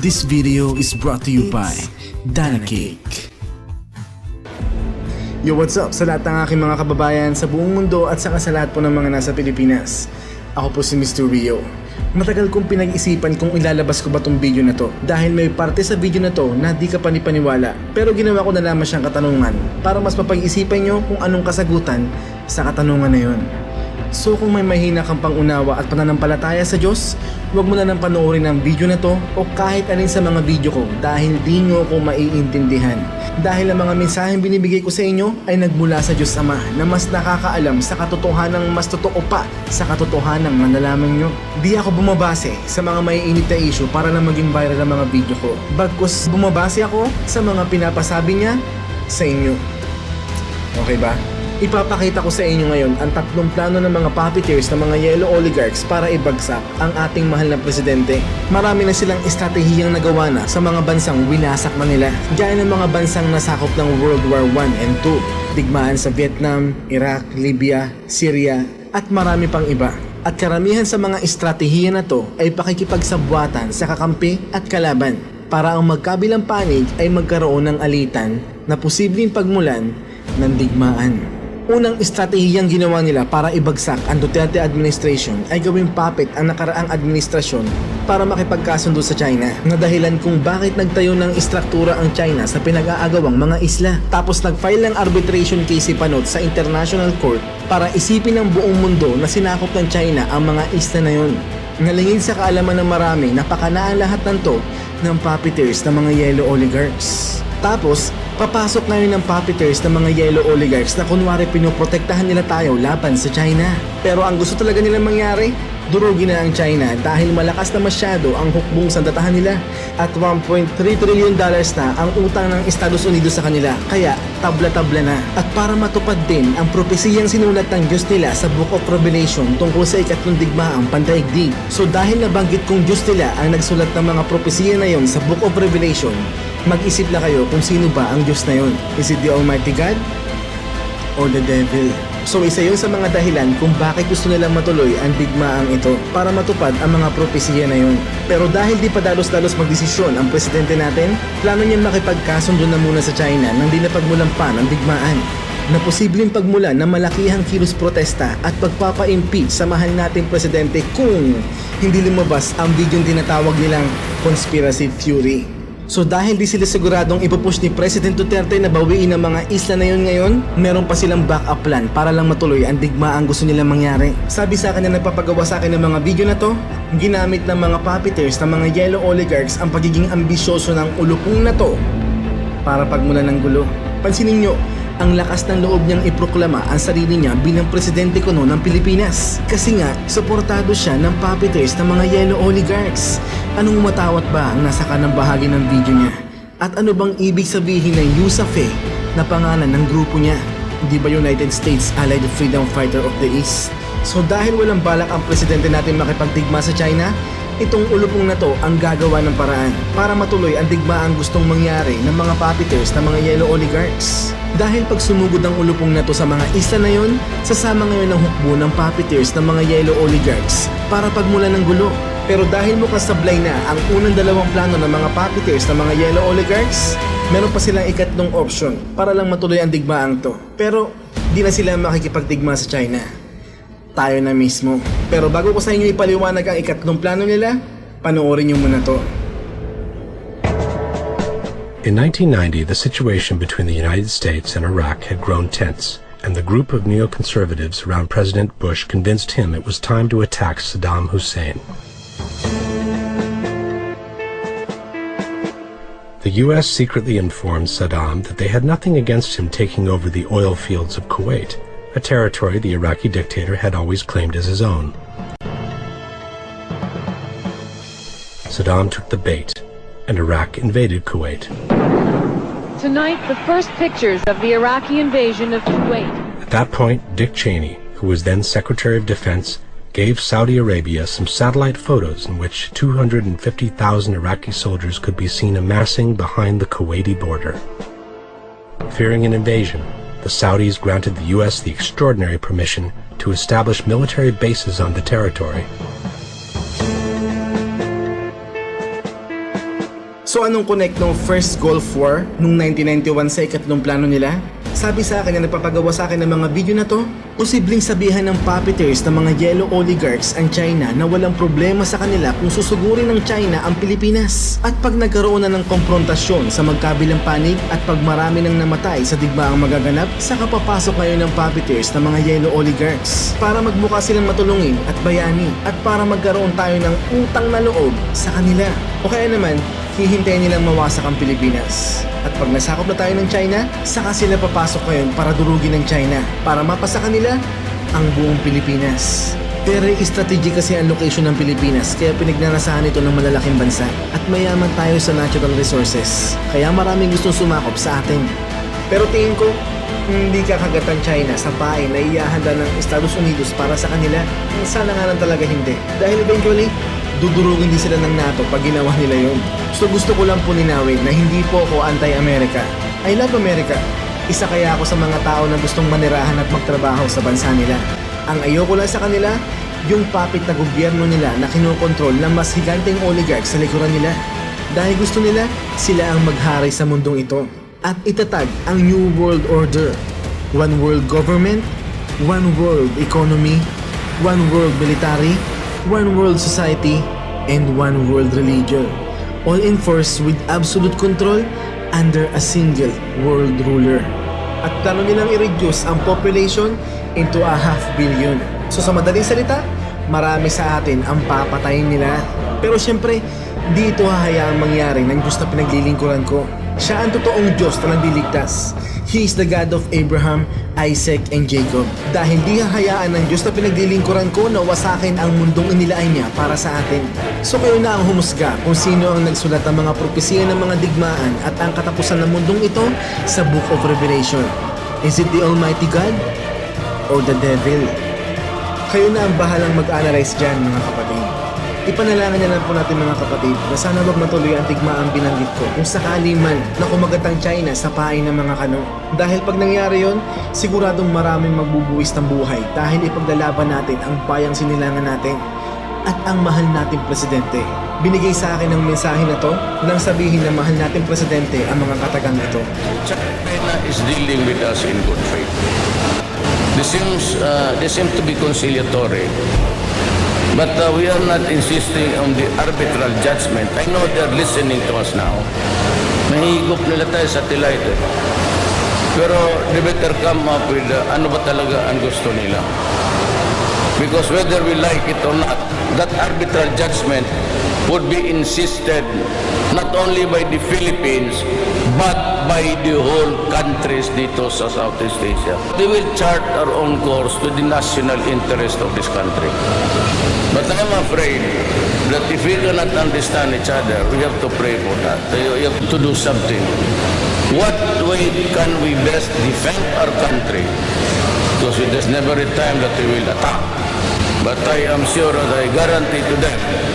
This video is brought to you by Dana Cake. Yo, what's up sa lahat ng aking mga kababayan sa buong mundo at saka sa lahat po ng mga nasa Pilipinas. Ako po si Mr. Rio. Matagal kong pinag-isipan kung ilalabas ko ba tong video na to dahil may parte sa video na to na di ka panipaniwala pero ginawa ko na lamang siyang katanungan para mas mapag-isipan nyo kung anong kasagutan sa katanungan na yon. So kung may mahina kang pangunawa at pananampalataya sa Diyos, huwag mo na nang panoorin ang video na to o kahit alin sa mga video ko dahil di nyo ako maiintindihan. Dahil ang mga mensaheng binibigay ko sa inyo ay nagmula sa Diyos Ama na mas nakakaalam sa katotohanan mas totoo pa sa katotohanan na nalaman nyo. Di ako bumabase sa mga maiinit na issue para lang maging viral ang mga video ko. Bagkus bumabase ako sa mga pinapasabi niya sa inyo. Okay ba? Ipapakita ko sa inyo ngayon ang tatlong plano ng mga puppeteers ng mga yellow oligarchs para ibagsak ang ating mahal na presidente. Marami na silang estratehiyang nagawa na sa mga bansang winasak na nila. Gaya ng mga bansang nasakop ng World War I and II. Digmaan sa Vietnam, Iraq, Libya, Syria, at marami pang iba. At karamihan sa mga estratehiya na to ay pakikipagsabwatan sa kakampi at kalaban para ang magkabilang panig ay magkaroon ng alitan na posibleng pagmulan ng digmaan. Unang estratehiyang ginawa nila para ibagsak ang Duterte administration ay gawing puppet ang nakaraang administrasyon para makipagkasundo sa China na dahilan kung bakit nagtayo ng istruktura ang China sa pinag-aagawang mga isla. Tapos nag-file ng arbitration case si Panot sa International Court para isipin ng buong mundo na sinakop ng China ang mga isla na yon. Ngalingin sa kaalaman ng marami, napakanaan lahat ng to ng puppeteers ng mga yellow oligarchs. Tapos, papasok ngayon ng puppeteers ng mga yellow oligarchs na kunwari pinoprotektahan nila tayo laban sa China. Pero ang gusto talaga nilang mangyari, durugin na ang China dahil malakas na masyado ang hukbong sandatahan nila at 1.3 trillion dollars na ang utang ng Estados Unidos sa kanila. Kaya tabla-tabla na. At para matupad din ang propesiyang sinulat ng Diyos nila sa Book of Revelation tungkol sa ikatlong digmaang pandaigdig. So dahil nabanggit kong Diyos nila ang nagsulat ng mga propesiya na yon sa Book of Revelation mag-isip na kayo kung sino ba ang Diyos na yon is it the Almighty God or the devil. So isa yun sa mga dahilan kung bakit gusto nilang matuloy ang digmaang ito para matupad ang mga propesiya na yun. Pero dahil di pa dalos-dalos magdesisyon ang presidente natin, plano niya makipagkasundo na muna sa China nang di napagmulampan ang digmaan na posibleng pagmulan ng malakihang kilos protesta at pagpapa-impeach sa mahal nating presidente kung hindi lumabas ang video tinatawag nilang conspiracy theory. So dahil di sila siguradong ipupush ni President Duterte na bawiin ang mga isla na yun ngayon, meron pa silang backup plan para lang matuloy ang digma ang gusto nilang mangyari. Sabi sa akin na nagpapagawa sa akin ng mga video na to, ginamit ng mga puppeteers ng mga yellow oligarchs ang pagiging ambisyoso ng ulupong na to para pagmulan ng gulo. Pansinin nyo, ang lakas ng loob niyang iproklama ang sarili niya bilang presidente ko noon ng Pilipinas. Kasi nga, suportado siya ng puppeteers ng mga yellow oligarchs. Anong matawat ba ang nasa kanang bahagi ng video niya? At ano bang ibig sabihin ng USAFE na pangalan ng grupo niya? Di ba United States Allied Freedom Fighter of the East? So dahil walang balak ang presidente natin makipagdigma sa China, itong ulupong na to ang gagawa ng paraan para matuloy ang digmaang gustong mangyari ng mga puppeteers ng mga yellow oligarchs. Dahil pag sumugod ang ulupong na to sa mga isla na yon, sasama ngayon ang hukbo ng puppeteers ng mga yellow oligarchs para pagmulan ng gulo. Pero dahil mukhang sablay na ang unang dalawang plano ng mga puppeteers ng mga yellow oligarchs, meron pa silang ikatlong option para lang matuloy ang digmaang to. Pero di na sila makikipagdigma sa China tayo na mismo. Pero bago ko sa inyo ipaliwanag ang ikatlong plano nila, panoorin nyo muna to. In 1990, the situation between the United States and Iraq had grown tense, and the group of neoconservatives around President Bush convinced him it was time to attack Saddam Hussein. The U.S. secretly informed Saddam that they had nothing against him taking over the oil fields of Kuwait, a territory the Iraqi dictator had always claimed as his own. Saddam took the bait, and Iraq invaded Kuwait. Tonight, the first pictures of the Iraqi invasion of Kuwait. At that point, Dick Cheney, who was then Secretary of Defense, gave Saudi Arabia some satellite photos in which 250,000 Iraqi soldiers could be seen amassing behind the Kuwaiti border. Fearing an invasion, the Saudis granted the U.S. the extraordinary permission to establish military bases on the territory. So anong connect ng first Gulf War nung 1991 sa ikatlong plano nila? Sabi sa akin na nagpapagawa sa akin ng mga video na to, posibleng sabihan ng puppeteers ng mga yellow oligarchs ang China na walang problema sa kanila kung susugurin ng China ang Pilipinas. At pag nagkaroon na ng konfrontasyon sa magkabilang panig at pag marami nang namatay sa digmaang magaganap, saka papasok ngayon ng puppeteers ng mga yellow oligarchs para magmukha silang matulungin at bayani at para magkaroon tayo ng utang na loob sa kanila. O kaya naman, hihintayin nilang mawasak ang Pilipinas. At pag nasakop na tayo ng China, saka sila papasok ngayon para durugin ng China para mapasa kanila ang buong Pilipinas. Very strategic kasi ang location ng Pilipinas kaya pinagnanasahan ito ng malalaking bansa at mayaman tayo sa natural resources. Kaya maraming gustong sumakop sa atin. Pero tingin ko, hindi kakagat ang China sa pain na iahanda ng Estados Unidos para sa kanila. Sana nga lang talaga hindi. Dahil eventually, dudurugin din sila ng NATO pag ginawa nila yun. So gusto ko lang po ninawin na hindi po ako anti-America. I love America. Isa kaya ako sa mga tao na gustong manirahan at magtrabaho sa bansa nila. Ang ayoko lang sa kanila, yung puppet na gobyerno nila na kinokontrol ng mas higanteng oligarch sa likuran nila. Dahil gusto nila, sila ang maghari sa mundong ito. At itatag ang New World Order. One world government, one world economy, one world military, one world society, and one world religion. All enforced with absolute control under a single world ruler. At plano nilang i-reduce ang population into a half billion. So sa madaling salita, marami sa atin ang papatayin nila. Pero syempre, di ito hahayaang mangyari ng Diyos na pinaglilingkuran ko. Siya ang totoong Diyos na nagdiligtas. He is the God of Abraham, Isaac, and Jacob. Dahil di hahayaan ng Diyos na pinaglilingkuran ko na wasakin ang mundong inilaan niya para sa atin. So kayo na ang humusga kung sino ang nagsulat ng mga propesiya ng mga digmaan at ang katapusan ng mundong ito sa Book of Revelation. Is it the Almighty God or the Devil? Kayo na ang bahalang mag-analyze dyan mga kapatid. Ipanalangin na lang po natin mga kapatid na sana wag matuloy ang tigmaang binanggit ko kung sakali man na kumagat ang China sa pain ng mga kano. Dahil pag nangyari yon, siguradong maraming magbubuwis ng buhay dahil ipaglalaban natin ang bayang sinilangan natin at ang mahal nating presidente. Binigay sa akin ang mensahe na to nang sabihin na mahal nating presidente ang mga katagang ito. China is dealing with us in good faith. They seems uh, they seem to be conciliatory, but uh, we are not insisting on the arbitral judgment. I know they're listening to us now. Nahihigop nila tayo sa tilay ito. Pero they better come up with uh, ano ba talaga ang gusto nila. Because whether we like it or not, that arbitral judgment would be insisted not only by the Philippines, but by the whole countries dito sa Southeast Asia. They will chart our own course with the national interest of this country. But I'm afraid that if we cannot understand each other, we have to pray for that. We have to do something. What way can we best defend our country? Because there's never a time that we will attack. But I am sure that I guarantee to them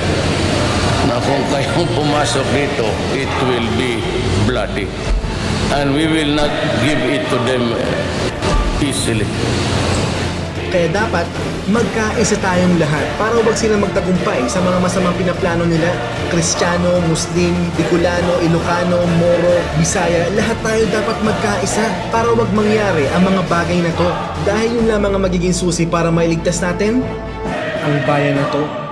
kung kayong pumasok dito, it will be bloody. And we will not give it to them easily. Kaya dapat magkaisa tayong lahat para wag sila magtagumpay sa mga masamang pinaplano nila. Kristiyano, Muslim, Bicolano, Ilocano, Moro, Bisaya, lahat tayo dapat magkaisa para wag mangyari ang mga bagay na to. Dahil yun lamang ang magiging susi para mailigtas natin ang bayan na to